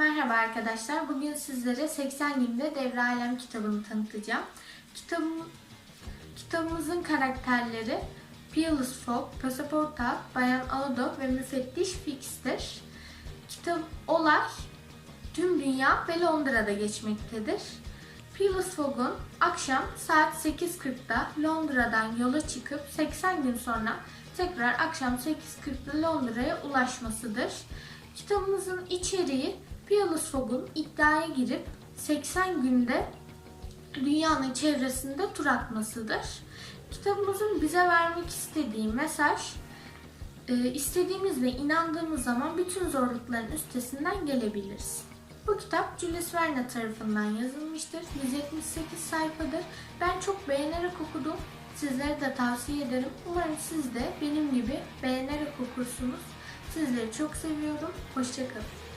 Merhaba arkadaşlar. Bugün sizlere 80 günde Devre Alem kitabını tanıtacağım. Kitabım, kitabımızın karakterleri Peerless Folk, Pasaporta, Bayan Aldo ve Müfettiş Fix'tir. Kitap olay tüm dünya ve Londra'da geçmektedir. Peerless Fog'un akşam saat 8.40'da Londra'dan yola çıkıp 80 gün sonra tekrar akşam 8.40'da Londra'ya ulaşmasıdır. Kitabımızın içeriği Peerless Fog'un iddiaya girip 80 günde dünyanın çevresinde tur atmasıdır. Kitabımızın bize vermek istediği mesaj e, istediğimiz ve inandığımız zaman bütün zorlukların üstesinden gelebiliriz. Bu kitap Jules Verne tarafından yazılmıştır. 178 sayfadır. Ben çok beğenerek okudum. Sizlere de tavsiye ederim. Umarım siz de benim gibi beğenerek okursunuz. Sizleri çok seviyorum. Hoşçakalın.